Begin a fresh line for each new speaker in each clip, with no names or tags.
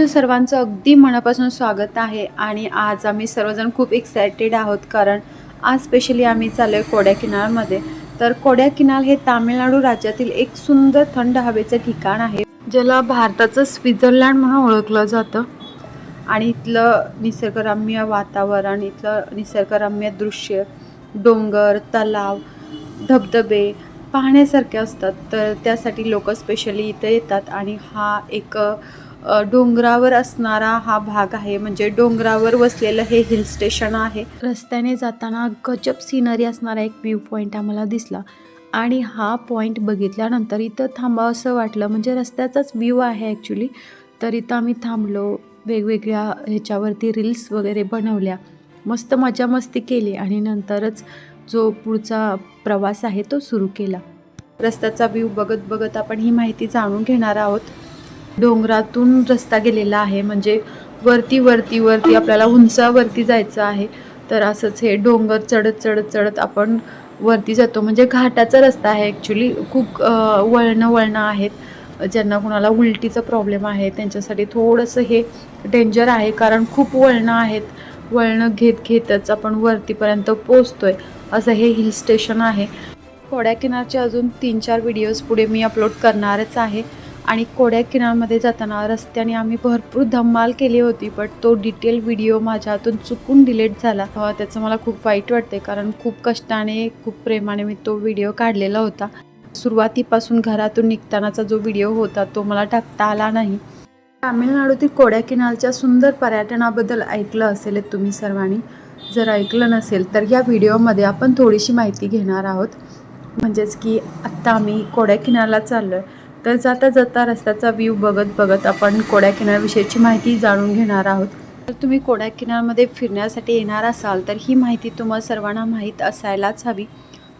तुमच्या सर्वांचं अगदी मनापासून स्वागत आहे आणि आज आम्ही सर्वजण खूप एक्सायटेड आहोत कारण आज स्पेशली आम्ही चाललो आहे कोड्याकिनारमध्ये तर कोड्याकिनार हे तामिळनाडू राज्यातील एक सुंदर थंड हवेचं ठिकाण आहे ज्याला भारताचं स्वित्झर्लंड म्हणून ओळखलं जातं. आणि इथलं निसर्गरम्य वातावरण इथलं निसर्गरम्य दृश्य डोंगर तलाव धबधबे पाहण्यासारखे असतात. तर त्यासाठी लोक स्पेशली इथे येतात आणि हा एक डोंगरावर असणारा हा भाग आहे. म्हणजे डोंगरावर वसलेलं हे हिल स्टेशन आहे. रस्त्याने जाताना गजब सिनरी असणारा एक व्ह्यू पॉईंट आम्हाला दिसला. आणि हा पॉईंट बघितल्यानंतर इथं थांबावं असं वाटलं. म्हणजे रस्त्याचाच व्ह्यू आहे ॲक्च्युली तर इथं आम्ही थांबलो. वेगवेगळ्या ह्याच्यावरती रील्स वगैरे बनवल्या. मस्त मजा मस्ती केली. आणि नंतरच जो पुढचा प्रवास आहे तो सुरू केला. रस्त्याचा व्ह्यू बघत बघत आपण ही माहिती जाणून घेणार आहोत. डोंगरातून रस्ता गेलेला आहे. म्हणजे वरती वरती वरती आपल्याला उंचावरती जायचं आहे. तर असंच हे डोंगर चढत चढत चढत आपण वरती जातो. म्हणजे घाटाचा रस्ता आहे ॲक्च्युली खूप वळणं वळणं आहेत. ज्यांना कुणाला उलटीचा प्रॉब्लेम आहे त्यांच्यासाठी थोडंसं हे डेंजर आहे. कारण खूप वळणं आहेत. वळणं घेत घेतच आपण वरतीपर्यंत पोचतोय असं हे हिल स्टेशन आहे. कोड्याकिनारचे अजून तीन चार व्हिडिओज पुढे मी अपलोड करणारच आहे. आणि कोड्याकिनारमध्ये जाताना रस्त्याने आम्ही भरपूर धम्माल केली होती बट तो डिटेल व्हिडिओ माझ्या हातून चुकून डिलीट झाला. त्याचं मला खूप वाईट वाटते कारण खूप कष्टाने खूप प्रेमाने मी तो व्हिडिओ काढलेला होता. सुरुवातीपासून घरातून निघतानाचा जो व्हिडिओ होता तो मला टाकता आला नाही. तामिळनाडूतील कोड्याकिनारच्या सुंदर पर्यटनाबद्दल ऐकलं असेल तुम्ही सर्वांनी? जर ऐकलं नसेल तर या व्हिडिओमध्ये आपण थोडीशी माहिती घेणार आहोत. म्हणजेच की आत्ता आम्ही कोड्याकिनारला चाललो आहे तर जाता जाता रस्त्याचा व्ह्यू बघत बघत आपण कोड्याकिनारविषयीची माहिती जाणून घेणार आहोत. तर तुम्ही कोड्याकिनारमध्ये फिरण्यासाठी येणार असाल तर ही माहिती तुम्हाला सर्वांना माहीत असायलाच हवी.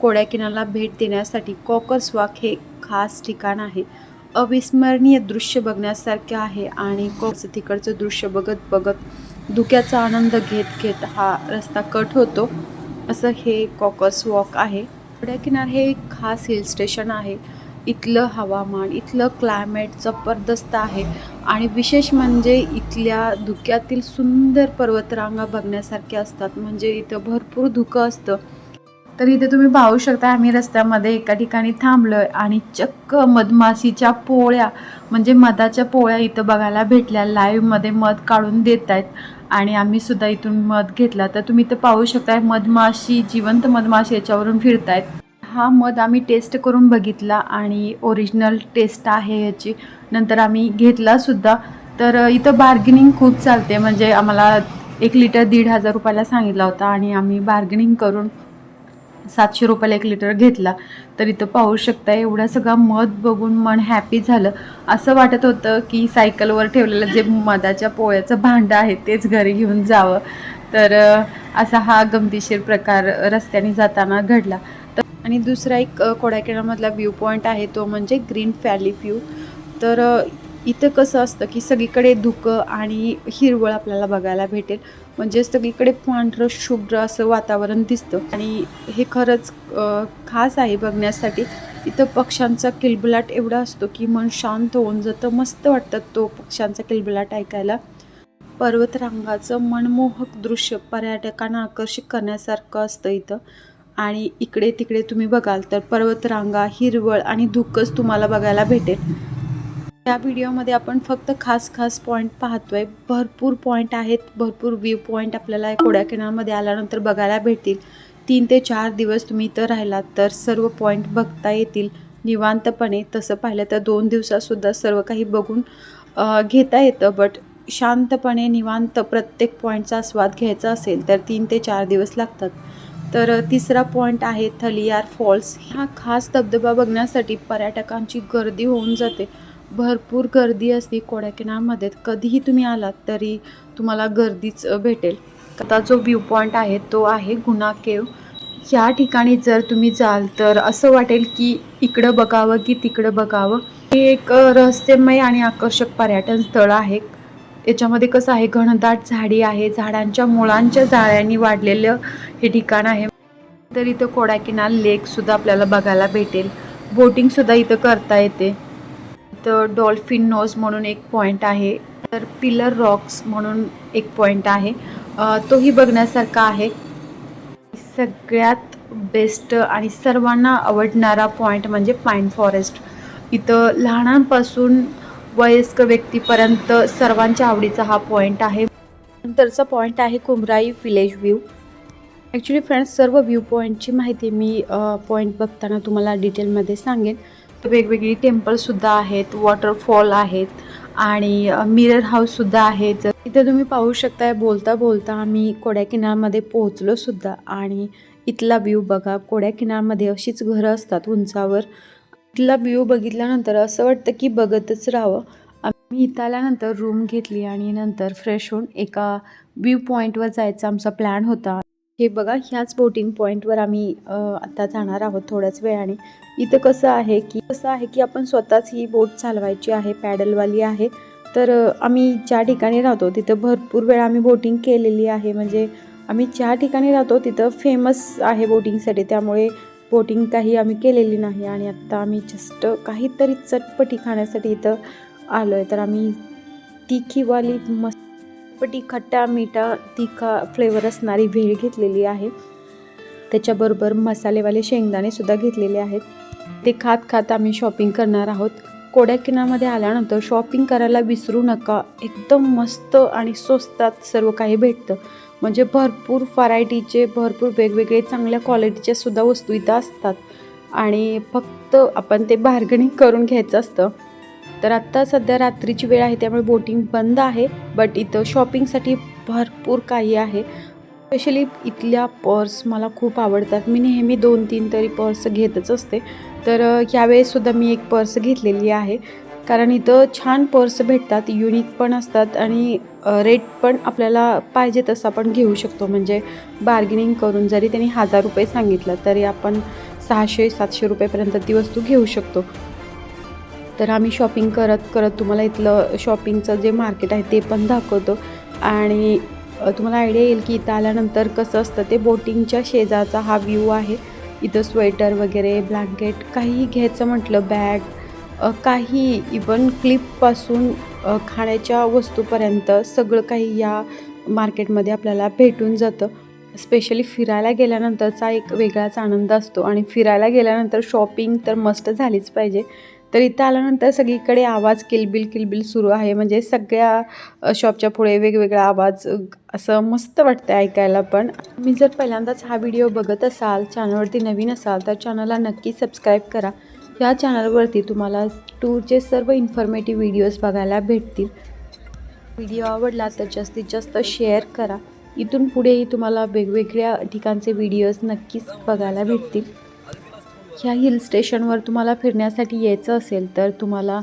कोड्याकिनारला भेट देण्यासाठी कोकर्सवाक हे खास ठिकाण आहे. अविस्मरणीय दृश्य बघण्यासारखे आहे आणि कोकचं तिकडचं दृश्य बघत बघत धुक्याचा आनंद घेत घेत हा रस्ता कट होतो. असं हे कॉकर्स वॉक आहे. कोड्याकिनार हे एक खास हिल स्टेशन आहे. इथलं हवामान इथलं क्लायमेट जबरदस्त आहे. आणि विशेष म्हणजे इथल्या धुक्यातील सुंदर पर्वतरांगा बघण्यासारख्या असतात. म्हणजे इथं भरपूर धुकं असतं. तर इथे तुम्ही पाहू शकता आम्ही रस्त्यामध्ये एका ठिकाणी थांबलो आहे आणि चक्क मधमाशीच्या पोळ्या म्हणजे मधाच्या पोळ्या इथं बघायला भेटल्या. लाईव्हमध्ये मध काढून देत आहेत आणि आम्ही सुद्धा इथून मध घेतला. तर तुम्ही इथं पाहू शकता मधमाशी जिवंत मधमाशी याच्यावरून फिरतायत. हा मध आम्ही टेस्ट करून बघितला आणि ओरिजिनल टेस्ट आहे याची. नंतर आम्ही घेतलासुद्धा तर इथं बार्गेनिंग खूप चालते. म्हणजे आम्हाला एक लिटर दीड हजार रुपयाला सांगितला होता आणि आम्ही बार्गेनिंग करून सातशे रुपयाला एक लिटर घेतला. तर इथं पाहू शकता एवढा सगळा मध बघून मन हॅपी झालं. असं वाटत होतं की सायकलवर ठेवलेलं जे मधाच्या पोळ्याचं भांडं आहे तेच घरी घेऊन जावं. तर असा हा गमतीशीर प्रकार रस्त्याने जाताना घडला. आणि दुसरा एक अ, व्ह्यू पॉईंट आहे तो म्हणजे ग्रीन व्हॅली व्ह्यू तर इथं कसं असतं की सगळीकडे धुकं आणि हिरवळ आपल्याला बघायला भेटेल. म्हणजे सगळीकडे पांढरं शुभ्र असं वातावरण दिसतं. आणि हे खरंच खास आहे बघण्यासाठी. इथं पक्ष्यांचा किलबिलाट एवढा असतो की मन शांत होऊन जातं मस्त वाटतं तो पक्ष्यांचा किलबिलाट ऐकायला. पर्वतरांगाचं मनमोहक दृश्य पर्यटकांना आकर्षित करण्यासारखं असतं इथं. आणि इकडे तिकडे तुम्ही बघाल तर पर्वतरांगा हिरवळ आणि धुकंच तुम्हाला बघायला भेटेल. या व्हिडिओमध्ये आपण फक्त खास खास पॉईंट पाहतोय. भरपूर पॉईंट आहेत भरपूर व्ह्यू पॉईंट आपल्याला कोड्याकिनारमध्ये आल्यानंतर बघायला भेटतील. तीन ते चार दिवस तुम्ही इथं राहिलात तर सर्व पॉईंट बघता येतील. निवांतपणे तसं पाहिलं तर दोन दिवसातसुद्धा सर्व काही बघून घेता येतं. बट शांतपणे निवांत प्रत्येक पॉईंटचा आस्वाद घ्यायचा असेल तर तीन ते चार दिवस लागतात. तर तिसरा पॉईंट आहे थलियार फॉल्स हा खास धबधबा बघण्यासाठी पर्यटकांची गर्दी होऊन जाते. भरपूर गर्दी असते कोड्याकिनारमध्ये कधीही तुम्ही आलात तरी तुम्हाला गर्दीच भेटेल. आता जो व्ह्यू पॉईंट आहे तो आहे गुना केव. या ठिकाणी जर तुम्ही जाल तर असं वाटेल की इकडं बघावं की तिकडं बघावं. हे एक रहस्यमय आणि आकर्षक पर्यटन स्थळ आहे. याच्यामध्ये कसं आहे घनदाट झाडी आहे झाडांच्या मुळांच्या जाळ्यांनी वाढलेलं हे ठिकाण आहे. तर इथं कोडाकिनार लेकसुद्धा आपल्याला बघायला भेटेल. बोटिंगसुद्धा इथं करता येते. इथं डॉल्फिन नोज म्हणून एक पॉईंट आहे. तर पिलर रॉक्स म्हणून एक पॉईंट आहे. तोही बघण्यासारखा आहे. सगळ्यात बेस्ट आणि सर्वांना आवडणारा पॉईंट म्हणजे पाईन फॉरेस्ट. इथं लहानांपासून वयस्क व्यक्तीपर्यंत सर्वांच्या आवडीचा हा पॉईंट आहे. नंतरचा पॉईंट आहे Kumrai village view actually friends सर्व व्ह्यू पॉईंटची माहिती मी पॉईंट बघताना तुम्हाला डिटेलमध्ये सांगेन. वेगवेगळी टेम्पलसुद्धा आहेत वॉटरफॉल आहेत आणि मिरर हाऊससुद्धा आहेत. इथे तुम्ही पाहू शकताय बोलता बोलता आम्ही कोड्याकिनारमध्ये पोहोचलोसुद्धा आणि इथला व्ह्यू बघा. कोड्याकिनारमध्ये अशीच घरं असतात उंचावर. तिथला व्ह्यू बघितल्यानंतर असं वाटतं की बघतच राहावं. आम्ही इथं आल्यानंतर रूम घेतली आणि नंतर फ्रेश होऊन एका व्ह्यू पॉईंटवर जायचा आमचा प्लॅन होता. हे बघा ह्याच बोटिंग पॉईंटवर आम्ही आता जाणार आहोत थोड्याच वेळाने. इथं कसं आहे की कसं आहे की आपण स्वतःच ही बोट चालवायची आहे पॅडलवाली आहे. तर आम्ही ज्या ठिकाणी राहतो तिथं भरपूर वेळा आम्ही बोटिंग केलेली आहे. म्हणजे आम्ही ज्या ठिकाणी राहतो तिथं फेमस आहे बोटिंगसाठी त्यामुळे बोटिंग काही आम्ही केलेली नाही आणि आत्ता आम्ही जस्ट काहीतरी चटपटी खाण्यासाठी इथं आलो आहे तर आम्ही तिखीवाली मस्त चटपटी खट्टा मिठा तिखा फ्लेवर असणारी भेळ घेतलेली आहे. त्याच्याबरोबर मसालेवाले शेंगदाणेसुद्धा घेतलेले आहेत. ते खात खात आम्ही शॉपिंग करणार आहोत. कोड्याकिनामध्ये आल्यानंतर शॉपिंग करायला विसरू नका. एकदम मस्त आणि स्वस्तात सर्व काही भेटतं. म्हणजे भरपूर व्हरायटीचे भरपूर वेगवेगळे चांगल्या क्वालिटीच्या सुद्धा वस्तू इथं असतात. आणि फक्त आपण ते बार्गनिंग करून घ्यायचं असतं. तर आत्ता सध्या रात्रीची वेळ आहे त्यामुळे बोटिंग बंद आहे. बट इथं शॉपिंगसाठी भरपूर काही आहे. स्पेशली इथल्या पर्स मला खूप आवडतात. मी नेहमी दोन तीन तरी पर्स घेतच असते. तर यावेळेससुद्धा मी एक पर्स घेतलेली आहे. कारण इथं छान पर्स भेटतात युनिक पण असतात आणि रेट पण आपल्याला पाहिजे तसं आपण घेऊ शकतो. म्हणजे बार्गेनिंग करून जरी त्यांनी हजार रुपये सांगितलं तरी आपण सहाशे सातशे रुपयेपर्यंत ती वस्तू घेऊ शकतो. तर आम्ही शॉपिंग करत करत तुम्हाला इथलं शॉपिंगचं जे मार्केट आहे ते पण दाखवतो. आणि तुम्हाला आयडिया येईल की इथं आल्यानंतर कसं असतं ते बोटिंगच्या शेजारचा हा व्ह्यू आहे. इथं स्वेटर वगैरे ब्लँकेट काहीही घ्यायचं म्हटलं बॅग काही इवन क्लिपपासून खाण्याच्या वस्तूपर्यंत सगळं काही या मार्केटमध्ये आपल्याला भेटून जातं. स्पेशली फिरायला गेल्यानंतरचा एक वेगळाच आनंद असतो आणि फिरायला गेल्यानंतर शॉपिंग तर मस्त झालीच पाहिजे. तर इथं आल्यानंतर सगळीकडे आवाज किलबिल किलबिल सुरू आहे. म्हणजे सगळ्या शॉपच्या पुढे वेगवेगळा आवाज असं मस्त वाटतं ऐकायला पण. मी जर पहिल्यांदाच हा व्हिडिओ बघत असाल चॅनलवरती नवीन असाल तर चॅनलला नक्की सबस्क्राईब करा. या चॅनलवरती तुम्हाला टूरचे सर्व इन्फॉर्मेटिव्ह व्हिडिओज बघायला भेटतील. व्हिडिओ आवडला तर जास्तीत जास्त शेअर करा. इथून पुढेही तुम्हाला वेगवेगळ्या ठिकाणचे व्हिडिओज नक्कीच बघायला भेटतील. ह्या हिल स्टेशनवर तुम्हाला फिरण्यासाठी यायचं असेल तर तुम्हाला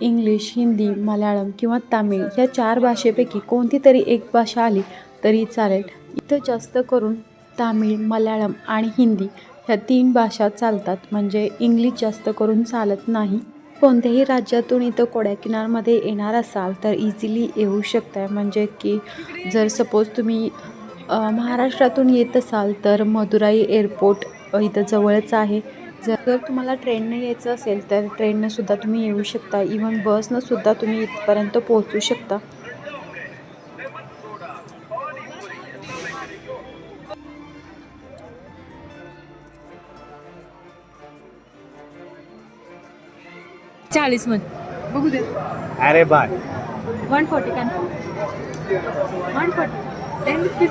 इंग्लिश हिंदी मल्याळम किंवा तामिळ ह्या चार भाषेपैकी कोणती तरी एक भाषा आली तरी चालेल. इथं जास्त करून तामिळ मल्याळम आणि हिंदी ह्या तीन भाषा चालतात. म्हणजे इंग्लिश जास्त करून चालत नाही. कोणत्याही राज्यातून इथं कोड्याकिनारमध्ये येणार असाल तर इझिली येऊ शकताय. म्हणजे की जर सपोज तुम्ही महाराष्ट्रातून येत असाल तर मदुराई एअरपोर्ट इथं जवळच आहे. जर तुम्हाला ट्रेननं यायचं असेल तर ट्रेननंसुद्धा तुम्ही येऊ शकता. इवन बसनंसुद्धा तुम्ही इथपर्यंत पोहोचू शकता.
चाळीसमध्ये
बघू दे.
अरे bye
one forty can one forty. Ten rupees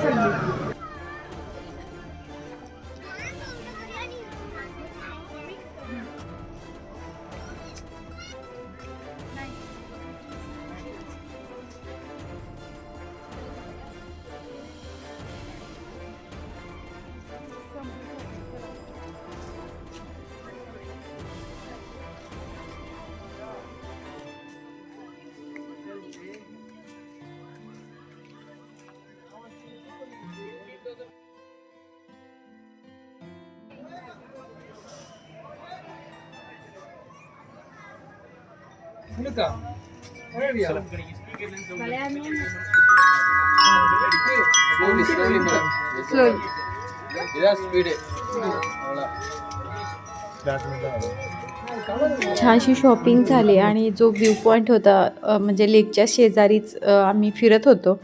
छानशी शॉपिंग झाली आणि जो व्ह्यू पॉईंट होता म्हणजे लेकच्या शेजारीच आम्ही फिरत होतो.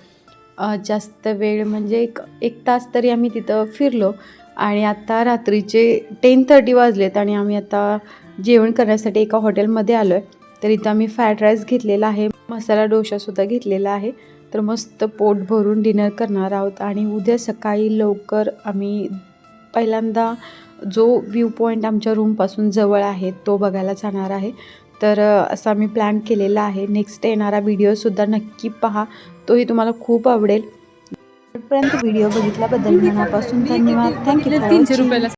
जास्त वेळ म्हणजे एक एक तास तरी आम्ही तिथं फिरलो. आणि आत्ता रात्रीचे टेन थर्टी वाजलेत आणि आम्ही आता जेवण करण्यासाठी एका हॉटेलमध्ये आलो आहे तर इथं आम्ही फ्राईड राईस घेतलेला आहे मसाला डोसासुद्धा घेतलेला आहे. तर मस्त पोट भरून डिनर करणार आहोत आणि उद्या सकाळी लवकर आम्ही पहिल्यांदा जो व्ह्यू पॉईंट आमच्या रूमपासून जवळ आहे तो बघायला जाणार आहे. तर असा आम्ही प्लॅन केलेला आहे. नेक्स्ट येणारा व्हिडिओसुद्धा नक्की पहा. तोही तुम्हाला खूप आवडेल. व्हिडिओ बघितल्याबद्दल मनापासून धन्यवाद. थँक्यू
तीनशे रुपयाला